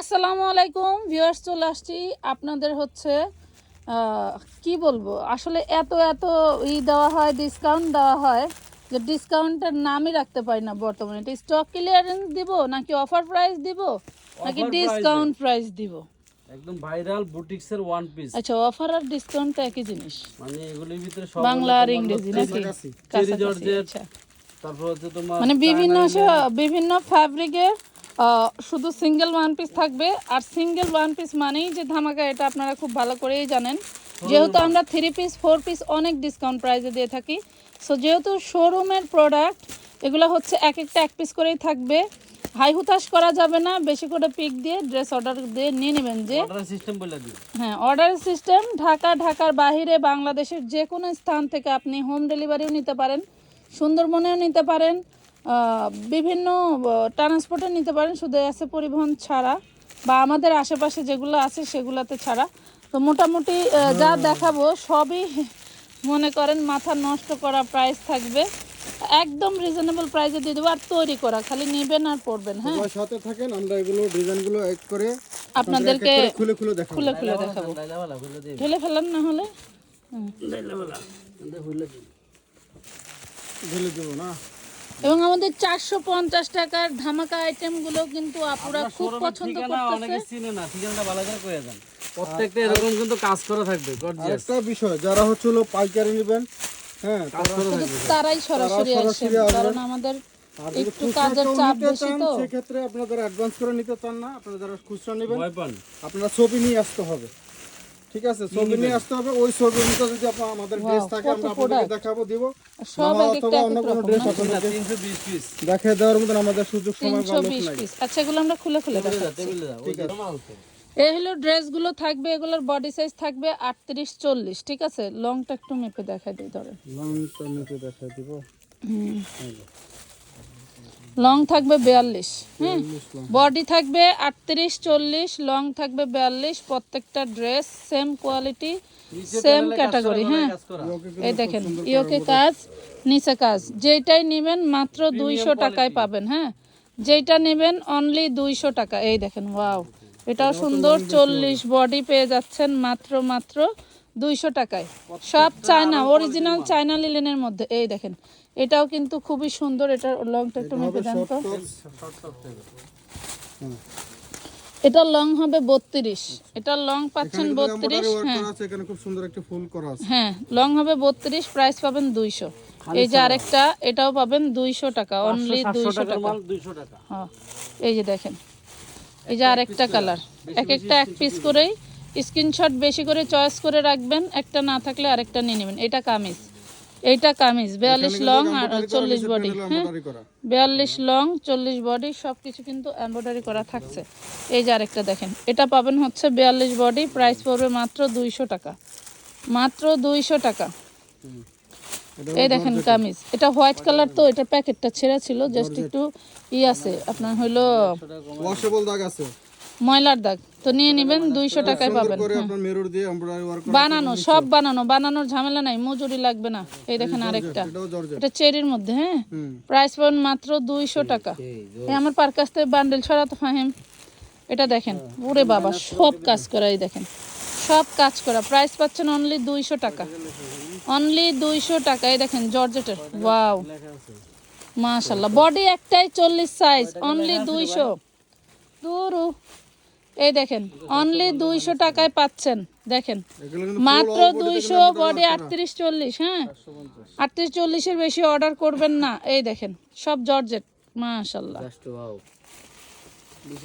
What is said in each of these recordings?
আসসালামু আলাইকুম ভিউয়ার্স চলে আসছি। আপনাদের হচ্ছে কি বলব? আসলে এত এত ই দেওয়া হয় ডিসকাউন্ট দেওয়া হয় যে ডিসকাউন্টের নামই রাখতে পারি না বর্তমানে। এটা স্টক ক্লিয়ারেন্স দিব নাকি অফার প্রাইস দিব নাকি ডিসকাউন্ট প্রাইস দিব। একদম ভাইরাল বুটিক্স এর ওয়ান পিস আচ্ছা অফার আর ডিসকাউন্ট তো একই জিনিস। মানে এগুলির ভিতরে সব বাংলা আর ইংরেজি নাকি? চেরি জর্জেট আচ্ছা। তারপর হচ্ছে তোমার মানে বিভিন্ন বিভিন্ন ফ্যাব্রিকের শুধু সিঙ্গেল ওয়ান পিস থাকবে আর সিঙ্গেল ওয়ান পিস মানেই যে ধামাকা এটা আপনারা খুব ভালো করেই জানেন। যেহেতু আমরা থ্রি পিস ফোর পিস অনেক ডিসকাউন্ট প্রাইসে দিয়ে থাকি। সো যেহেতু শোরুমের প্রোডাক্ট এগুলো হচ্ছে এক একটা এক পিস করেই থাকবে। হাই হুতাশ করা যাবে না বেশি করে পিক দিয়ে ড্রেস অর্ডার দিয়ে নিয়ে নেবেন যে হ্যাঁ অর্ডার সিস্টেম ঢাকা ঢাকার বাইরে বাংলাদেশের যে কোনো স্থান থেকে আপনি হোম ডেলিভারিও নিতে পারেন সুন্দরবনেও নিতে পারেন। বিভিন্ন ট্রান্সপোর্টে নিতে পারেন। শুধু আছে পরিবহন ছাড়া বা আমাদের আশেপাশে যেগুলো আছে সেগুলোতে ছাড়া। তো মোটামুটি যা দেখাবো সবই মনে করেন মাথা নষ্ট করা প্রাইস থাকবে। একদম রিজনেবল প্রাইসে দিয়ে দেবো আর তৈরি করা খালি নেবেন আর পড়বেন হ্যাঁ? সাথে থাকেন আমরা এগুলো ডিজাইনগুলো এক করে আপনাদেরকে খুলে খুলে দেখাবো। খুলে খুলে দেখাবো। ঢেলে ফেলান না হলে? ঢেলে দেবো না। এবং আমাদের চারশো পঞ্চাশ টাকার ধামাকা আইটেমগুলো কিন্তু আপুরা খুব পছন্দ ঠিকানা অনেকে করতেছে চিনে না ঠিকানাটা ভালো করে কয়ে দেন। প্রত্যেকটা এরকম কিন্তু কাজ করা থাকবে আরেকটা বিষয় যারা হচ্ছে হলো পাইকারি নেবেন হ্যাঁ তারাই সরাসরি আসেন কারণ আমাদের আর একটু কাজের চাপ বেশি তো। সেক্ষেত্রে আপনারা অ্যাডভান্স করে নিতে চান না আপনারা যারা খুচরা নেবেন আপনারা ছবি নিয়ে আসতে হবে। ঠিক আছে ছবি নিয়ে আসতে হবে। ওই ছবি অনুযায়ী যদি আপনার আমাদের ড্রেস থাকে আমরা product। দেখাবো দিব। সব এক একটা অন্য কোনো ড্রেস না? আপনাদেরকে তিনশো বিশ পিস দেখে দেওয়ার মতন আমাদের সুযোগ সময় ভালো নাই। আচ্ছা এগুলো আমরা খুলে খুলে দেখাচ্ছি। ঠিক আছে। এই হলো ড্রেসগুলো থাকবে এগুলোর বডি সাইজ থাকবে আটত্রিশ চল্লিশ ঠিক আছে? লংটা একটু মেপে দেখা দিই ধরেন। লংটা নিতে দেখা দিব। লং থাকবে বিয়াল্লিশ হ্যাঁ বডি থাকবে আটত্রিশ চল্লিশ লং থাকবে বিয়াল্লিশ প্রত্যেকটা dress same quality same category হ্যাঁ? এই দেখেন ইওকে কাজ নিচে কাজ যেটাই নেবেন মাত্র দুইশো টাকায় পাবেন হ্যাঁ? যেটা নেবেন অনলি দুইশো টাকা এই দেখেন ওয়াও এটাও সুন্দর চল্লিশ বডি পেয়ে যাচ্ছেন মাত্র মাত্র দুইশো টাকায়। সব চায়না অরিজিনাল চায়না লিলেনের মধ্যে এই দেখেন এটাও কিন্তু খুবই সুন্দর এটার লংটা একটু মেপে দেন তো। এটা লং হবে বত্রিশ। এটা লং পাচ্ছেন বত্রিশ হ্যাঁ। আছে এখানে খুব সুন্দর একটা ফুল করা আছে। হ্যাঁ লং হবে বত্রিশ প্রাইস পাবেন দুইশো। এই যে আরেকটা এটাও পাবেন দুইশো টাকা অনলি দুইশো টাকা। হ্যাঁ এই যে দেখেন। এই যে আরেকটা কালার এক একটা এক পিস করেই স্ক্রিনশট বেশি করে চয়েস করে রাখবেন একটা না থাকলে আরেকটা নিয়ে নেবেন। এটা কামিজ। এইটা কামিজ বিয়াল্লিশ লং আর চল্লিশ বডি হ্যাঁ? বিয়াল্লিশ লং চল্লিশ বডি সব কিছু কিন্তু এমব্রয়ডারি করা থাকছে। এই যে আরেকটা দেখেন এটা পাবেন হচ্ছে বিয়াল্লিশ বডি প্রাইস পড়বে মাত্র দুইশো টাকা। মাত্র দুইশো টাকা। এই দেখেন কামিজ। এটা হোয়াইট কালার তো এটা প্যাকেটটা ছেঁড়া ছিল জাস্ট একটু ই আছে আপনার হইল ওয়াশেবল দাগ আছে। ময়লার দাগ। তো নিয়ে নেবেন দুইশো টাকায় পাবেন। করে আপনার মেরুর দিয়ে এমব্রয়ডারি ওয়ার্ক করা বানানো সব বানানো বানানোর ঝামেলা নাই মজুরি লাগবে না। এই দেখেন আরেকটা। এটা চেরির মধ্যে হ্যাঁ? প্রাইস পাবেন মাত্র দুইশো টাকা। এই আমার পার কাছ থেকে বান্ডেল সরাতে ফাহেম। এটা দেখেন ওরে বাবা সব কাজ করা এই দেখেন। সব কাজ করা। প্রাইস পাচ্ছেন অনলি দুইশো টাকা। অনলি দুইশো টাকা এই দেখেন জর্জেটের। ওয়াও মাশাল্লাহ বডি একটাই চল্লিশ সাইজ অনলি দুইশো। দুরু। এই দেখেন অনলি দুইশো টাকায় পাচ্ছেন দেখেন। মাত্র দুইশো বডি আটত্রিশ চল্লিশ হ্যাঁ? আটত্রিশ চল্লিশের বেশি অর্ডার করবেন না। এই দেখেন সব জর্জেট মাশাল্লাহ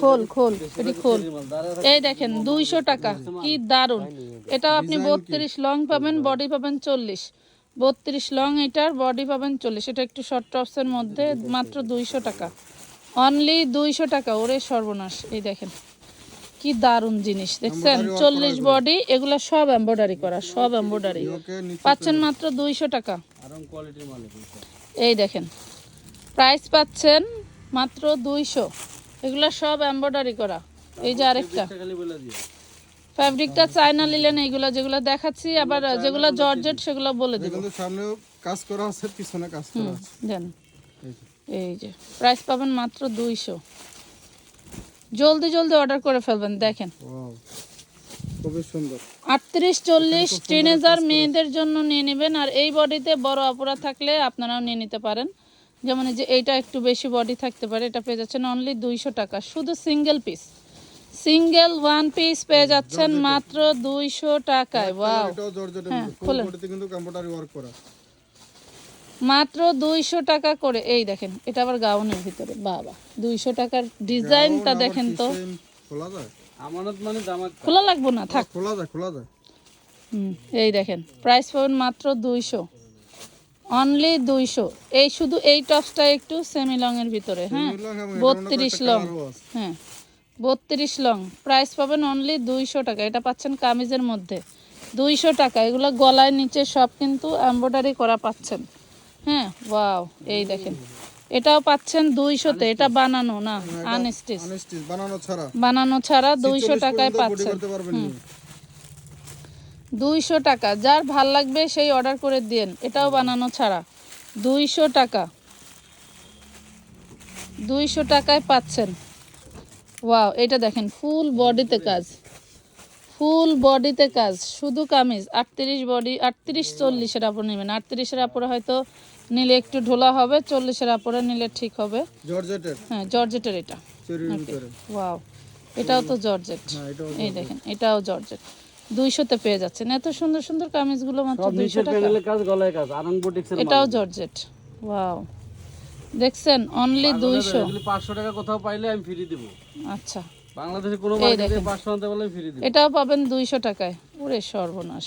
খোল খোল এটি খোল। এই দেখেন দুইশো টাকা কি দারুণ এটা আপনি বত্রিশ লং পাবেন বডি পাবেন চল্লিশ। বত্রিশ লং এটার বডি পাবেন চল্লিশ। এটা একটু শর্ট টপসের মধ্যে মাত্র দুইশো টাকা। অনলি দুইশো টাকা ওরে সর্বনাশ। এই দেখেন কি দারুণ জিনিস দেখছেন? চল্লিশ বডি এগুলো সব এম্ব্রয়ডারি করা সব নিচে পাচ্ছেন মাত্র দুইশো টাকা। এই দেখেন প্রাইস পাচ্ছেন মাত্র দুইশো। এগুলো সব এম্ব্রয়ডারি করা। এই যে আরেকটা। ফ্যাব্রিকটা চায়না নিলেন এইগুলো যেগুলো দেখাচ্ছি আবার যেগুলো জর্জেট সেগুলো বলে দেব। কিন্তু সামনেও কাজ করা আছে পিছনে কাজ করা আছে। দেন। এই যে। এই যে প্রাইস পাবেন মাত্র দুইশো। জলদি জলদি অর্ডার করে ফেলবেন দেখেন। খুবই সুন্দর। আটত্রিশ চল্লিশ টিনেজার মেয়েদের জন্য নিয়ে নেবেন আর এই বডিতে বড় অপরাধ থাকলে আপনারাও নিয়ে নিতে পারেন। যেমন যে এইটা একটু বেশি বডি থাকতে পারে এটা পেয়ে যাচ্ছেন অনলি দুইশো টাকা। শুধু single piece single one piece পেয়ে যাচ্ছেন মাত্র দুইশো টাকায়। ওয়াও হ্যাঁ, ফুল খোলেন। বডিতে কিন্তু কম্পিউটারি ওয়ার্ক করা মাত্র দুইশো টাকা করে এই দেখেন এটা আবার গাউনের ভিতরে বাবা দুইশো টাকার ডিজাইনটা দেখেন তো। খোলা যায়? আমানত মানে খোলা লাগবো না? থাক। খোলা যায় খোলা যায়। হুম, এই দেখেন প্রাইস পাবেন মাত্র দুইশো। অনলি দুইশো। এই শুধু এই টপসটা একটু সেমি লং এর ভিতরে হ্যাঁ বত্রিশ লং হ্যাঁ। বত্রিশ লং প্রাইস পাবেন অনলি দুইশো টাকা। এটা পাচ্ছেন কামিজের মধ্যে। দুইশো টাকা এগুলো গলায় নিচে সব কিন্তু এমব্রয়ডারি করা পাচ্ছেন। হ্যাঁ ওয়াও এই দেখেন। এটাও পাচ্ছেন দুইশোতে এটা বানানো না আনস্টিচ বানানো ছাড়া। বানানো ছাড়া দুইশো টাকায় পাচ্ছেন। দুইশো টাকা যার ভালো লাগবে সেই অর্ডার করে দিন এটাও বানানো ছাড়া। দুইশো টাকা। দুইশো টাকায় পাচ্ছেন। ওয়াও এটা দেখেন ফুল বডিতে কাজ। ফুল বডিতে কাজ শুধু কামিজ আটত্রিশ বডি আটত্রিশ চল্লিশের আপর নেবেন। আটত্রিশের আপরে হয়তো নিলে একটু ঢোলা হবে চল্লিশের আপরে নিলে ঠিক হবে। জর্জেটের? হ্যাঁ জর্জেটের এটা। ওয়াও এটাও তো জর্জেট। হ্যাঁ এই দেখেন এটাও জর্জেট। দুইশোতে পেয়ে যাচ্ছেন। এত সুন্দর সুন্দর কামিজগুলো মাত্র দুইশো টাকা। এটাও জর্জেট। ওয়াও। দেখছেন অনলি দুইশো। পাঁচশো টাকা কোথাও পাইলে আমি ফ্রি দিব। আচ্ছা। বাংলাদেশে কোনো মার্কেটে আনতে ফ্রি এটাও পাবেন দুইশো টাকায়। ওরে সর্বনাশ।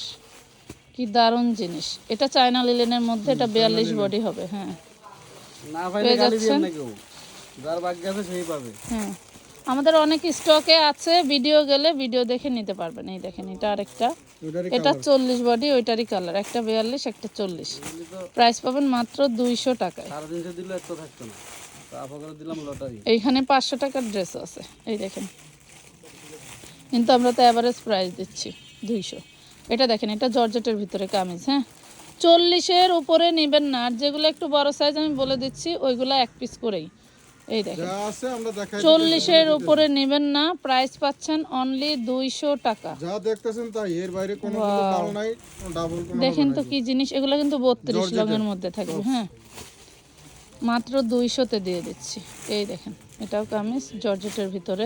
কি দারুণ জিনিস। এটা চায়না লিলেনের মধ্যে এটা বিয়াল্লিশ বডি হবে হ্যাঁ। না পাইলে গালি দিবেন না কেউ। যার ভাগ্য আছে সেই পাবে। হ্যাঁ। আমাদের অনেক স্টকে আছে ভিডিও গেলে ভিডিও দেখে নিতে পারবেন। এই দেখেন এটা আরেকটা। এটা চল্লিশ বডি ওইটারই কালার একটা বিয়াল্লিশ একটা চল্লিশ। প্রাইস পাবেন মাত্র দুইশো টাকায়। দিলে এত থাকতো না। এইখানে পাঁচশো টাকার ড্রেস আছে এই দেখেন। কিন্তু আমরা তো অ্যাভারেজ প্রাইস দিচ্ছি দুইশো। এটা দেখেন এটা জর্জেটের ভিতরে কামিজ হ্যাঁ? চল্লিশের উপরে নেবেন না আর যেগুলো একটু বড় সাইজ আমি বলে দিচ্ছি ওইগুলো এক পিস করেই। এই দেখেন। যা আছে আমরা দেখাই চল্লিশের উপরে নেবেন না প্রাইস পাচ্ছেন অনলি দুইশো টাকা। যা দেখতেছেন তাই এর বাইরে কোনো নাই দেখেন তো কি জিনিস এগুলো কিন্তু বত্রিশ লঙের মধ্যে থাকবে হ্যাঁ? মাত্র দুইশোতে দিয়ে দিচ্ছি। এই দেখেন এটাও কামিজ জর্জেটের ভিতরে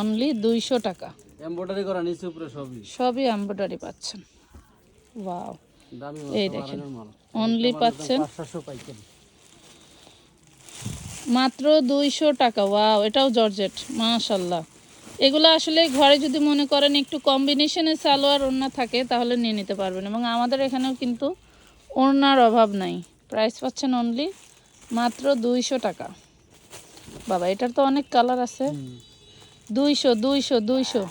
অনলি দুইশো টাকা। এমব্রয়ডারি করা নিচে উপরে সবই? সবই এমব্রয়ডারি পাচ্ছেন। ওয়াও এই দেখেন অনলি পাচ্ছেন মাত্র দুইশো টাকা ওয়াও এটাও জর্জেট মাশাল্লাহ এগুলো আসলে ঘরে যদি মনে করেন একটু কম্বিনেশনে সালোয়ার ওড়না থাকে তাহলে নিয়ে নিতে পারবেন। এবং আমাদের এখানেও কিন্তু ওড়নার অভাব নাই। প্রাইস পাচ্ছেন অনলি মাত্র দুইশো টাকা। বাবা এটার তো অনেক কালার আছে। দুইশো দুইশো দুইশো।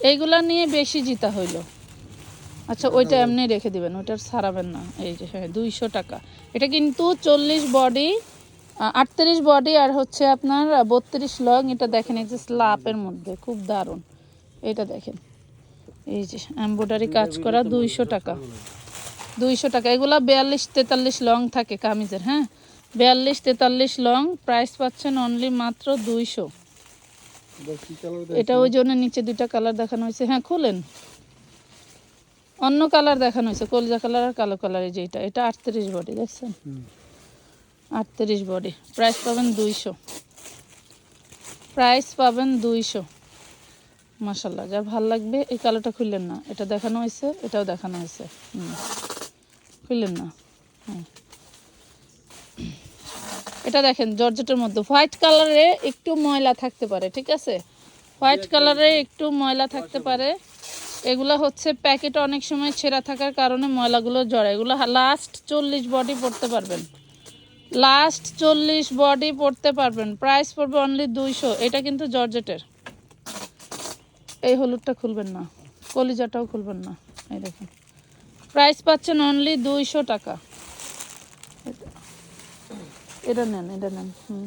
এইগুলা নিয়ে বেশি জিতা হইল। আচ্ছা ওইটা এমনি রেখে দিবেন ওইটার সারাবেন না। এই যে হ্যাঁ দুইশো টাকা। এটা কিন্তু চল্লিশ বডি আটত্রিশ বডি আর হচ্ছে আপনার বত্রিশ লং এটা দেখেন এই যে স্লাপের মধ্যে খুব দারুণ। এটা দেখেন। এই যে এমব্রয়ডারি কাজ করা দুইশো টাকা। দুইশো টাকা। এগুলা বিয়াল্লিশ তেতাল্লিশ লং থাকে কামিজের হ্যাঁ? বিয়াল্লিশ তেতাল্লিশ লং প্রাইস পাচ্ছেন অনলি মাত্র দুইশো। এটা ওই জন্য নিচে দুইটা কালার দেখানো হয়েছে। হ্যাঁ খুলেন। অন্য কালার দেখানো হয়েছে কলজা কালার আর কালো কালার এই যে এটা। আটত্রিশ বডি দেখছেন? আটত্রিশ বডি প্রাইস পাবেন দুইশো। প্রাইস পাবেন দুইশো। মাসাল্লাহ যা ভালো লাগবে এই কালোটা খুললেন না। এটা দেখানো হয়েছে এটাও দেখানো হয়েছে। হুম। খুললেন না? হুম এটা দেখেন, জর্জেটের মধ্যে। হোয়াইট কালারে একটু ময়লা থাকতে পারে, ঠিক আছে? হোয়াইট কালারে একটু ময়লা থাকতে পারে। এগুলো হচ্ছে প্যাকেট অনেক সময় ছেঁড়া থাকার কারণে ময়লাগুলো জড়ে এগুলো লাস্ট চল্লিশ বডি পড়তে পারবেন। লাস্ট চল্লিশ বডি পড়তে পারবেন। প্রাইস পড়বে অনলি দুইশো। এটা কিন্তু জর্জেটের। এই হলুদটা খুলবেন না। কলিজাটাও খুলবেন না। এই দেখুন। প্রাইস পাচ্ছেন অনলি দুইশো টাকা। এটা নেন এটা নেন হুম।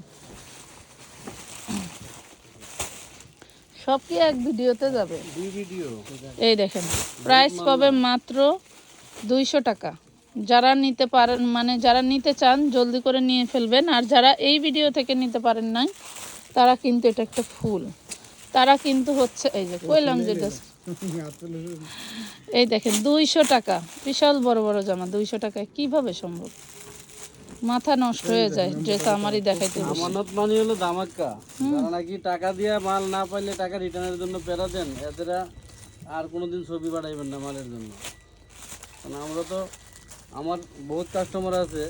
সব কি এক ভিডিওতে যাবে? এই দেখেন প্রাইস পাবে মাত্র দুইশো টাকা। যারা নিতে পারেন মানে যারা নিতে চান জলদি করে নিয়ে ফেলবেন। আর যারা এই ভিডিও থেকে নিতে পারেন নাই তারা কিন্তু এটা একটা ফুল। তারা কিন্তু হচ্ছে এই যে কইলাম যে just আসলে এই দেখেন দুইশো টাকা। বিশাল বড় বড় জামা দুইশো টাকায় কীভাবে সম্ভব? মাথা নষ্ট হয়ে যায় ড্রেস আমারই দেখাইতে। আমানত মানে হলো দামাক্কা যারা নাকি টাকা দিয়ে মাল না পাইলে টাকা রিটার্নের জন্য পেরা দেন এদেরা আর কোনোদিন ছবি পাঠাইবেন না মালের জন্য। কারণ আমরা তো আমার বহুত কাস্টমার আছে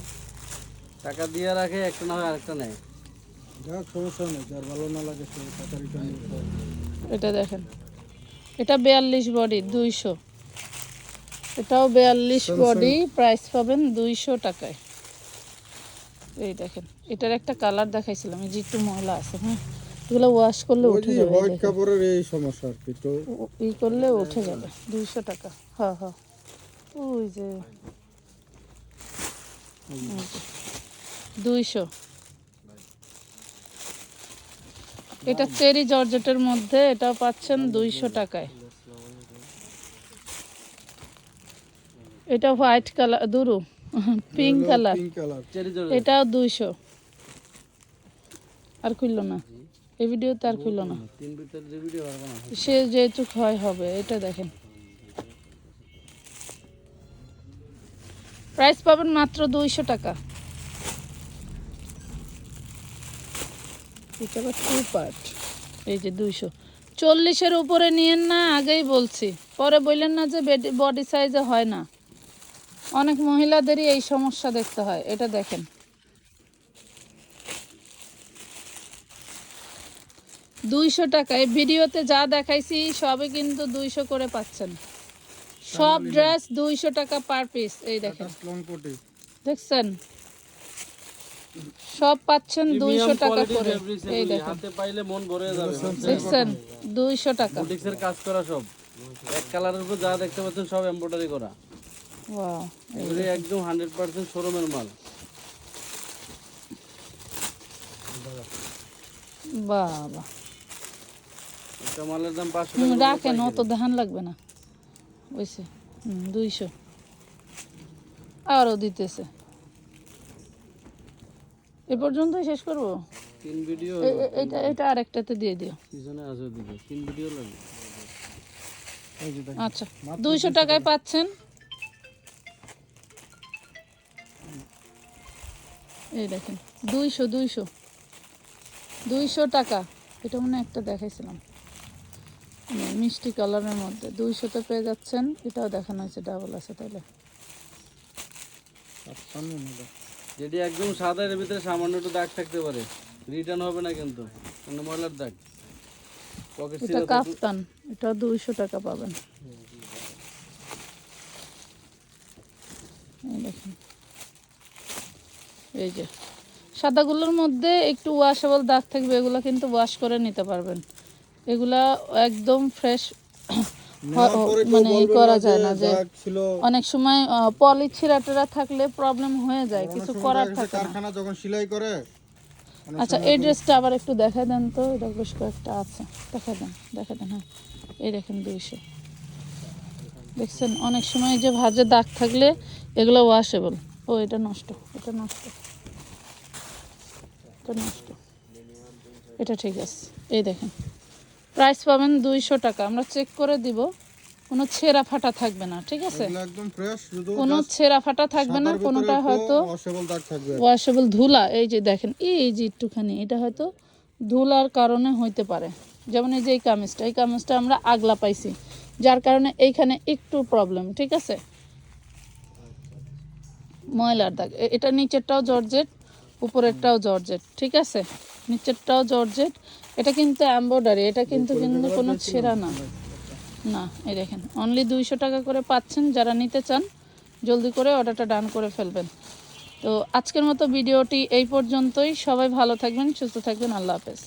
টাকা দিয়ে রাখে একটা না হয় আরেকটা নেয়। যাক সমস্যা নেই যার ভালো না লাগে সে টাকা রিটার্ন এটা দেখেন এটা বিয়াল্লিশ বডি দুইশো। এটাও বিয়াল্লিশ বডি প্রাইস পাবেন দুইশো টাকায়। এই দেখেন এটার একটা কালার দেখাইছিলাম এই যে একটু ময়লা আছে হ্যাঁ? এগুলো ওয়াশ করলে উঠে যাবে এই হোয়াইট কাপড়ের এই সমস্যা আর কি তো ও- ই করলে উঠে যাবে দুইশো টাকা হ্যাঁ হ্যাঁ। ওই যে দুইশো। এটা চেরি জর্জেটের মধ্যে এটাও পাচ্ছেন দুইশো টাকায়। এটা হোয়াইট কালার দুরু। Pink colour pink colour cherry জোরে এটাও দুইশো। আর খুললো না। এই ভিডিওতে আর খুললো না। সে যেহেতু হয় হবে এটা দেখেন। প্রাইস পাবেন মাত্র দুইশো টাকা। এটা আবার টু পার্ট এই যে দুইশো। চল্লিশের উপরে নিয়েন না আগেই বলছি। পরে বললেন না যে বডি সাইজে হয় না। অনেক মহিলাদেরই এই সমস্যা দেখতে হয় এটা দেখেন। দুইশো টাকা এই ভিডিওতে যা দেখাইছি সবই কিন্তু দুইশো করে পাচ্ছেন। সব ড্রেস দুইশো টাকা পার পিস এই দেখেন। দেখছেন? সব পাচ্ছেন দুইশো টাকা করে এই দেখেন। পাইলে মন ভরে যাবে। দেখছেন? দুইশো টাকা। কাজ করা সব। এক কালারের উপর যা দেখতে পাচ্ছেন সব এমব্রয়ডারি করা। ওয়াও এগুলি একদম হান্ড্রেড পার্সেন্ট শোরুমের মাল। বাবা। একটা মালের দাম পাঁচশো হুম, টাকা রাখেন অত ধান লাগবে না। বুঝছে হুম দুইশো। আরও দিতেছে। এ পর্যন্তই শেষ করব? তিন ভিডিও এটা এটা আরেকটাতে দিয়ে দিও। তিন ভিডিও লাগবে। আচ্ছা দুইশো টাকায় পাচ্ছেন। এই দেখেন দুইশো দুইশো দুইশো টাকা। এটা মনে একটা দেখাইছিলাম। মানে মিষ্টি কালারের মধ্যে। দুইশোতে পেয়ে যাচ্ছেন এটাও দেখানো হয়েছে ডাবল আছে তাহলে যেটি একদম সাদা এর ভিতরে সামান্য একটু দাগ থাকতে পারে। রিটার্ন হবে না কিন্তু। কোনো ময়লার দাগ। এটা কাফতান। এটা দুইশো টাকা পাবেন। এই দেখেন। এই যে। সাদাগুলোর মধ্যে একটু ওয়াশেবল দাগ থাকবে এগুলো কিন্তু ওয়াশ করে নিতে পারবেন। এগুলা একদম ফ্রেশ মানে ই করা যায় না যে অনেক সময় পলি ছিঁড়াটেরা থাকলে প্রবলেম হয়ে যায় কিছু করার থাকে না। কারখানা যখন সেলাই করে আচ্ছা এই ড্রেসটা আবার একটু দেখা দেন তো এটা বেশ কয়েকটা আছে। দেখা দেন দেখা দেন হ্যাঁ। এই দেখেন দুইশো। দেখছেন অনেক সময় যে ভাজে দাগ থাকলে এগুলো ওয়াশেবল ও এটা নষ্ট এটা নষ্ট এটা নষ্ট। এটা ঠিক আছে এই দেখেন। প্রাইস পাবেন দুইশো টাকা আমরা চেক করে দিব। কোনো ছেঁড়া ফাটা থাকবে না ঠিক আছে? কোনো ছেঁড়া ফাটা থাকবে না কোনোটা হয়তো ওয়াশেবল ধুলা এই যে দেখেন এই যে একটুখানি এটা হয়তো ধুলার কারণে হইতে পারে। যেমন এই যে এই কামিজটা এই কামিজটা আমরা আগলা পাইছি যার কারণে এইখানে একটু প্রবলেম ঠিক আছে? ময়লার দাগ। এটা নিচেরটাও জর্জেট উপরেরটাও জর্জেট ঠিক আছে? নিচেরটাও জর্জেট। এটা কিন্তু এম্বয়ডারি এটা কিন্তু কিন্তু কোনো ছেঁড়া না। না এই দেখেন অনলি দুইশো টাকা করে পাচ্ছেন। যারা নিতে চান জলদি করে অর্ডারটা ডান করে ফেলবেন। তো আজকের মতো ভিডিওটি এই পর্যন্তই। সবাই ভালো থাকবেন সুস্থ থাকবেন। আল্লাহ হাফেজ।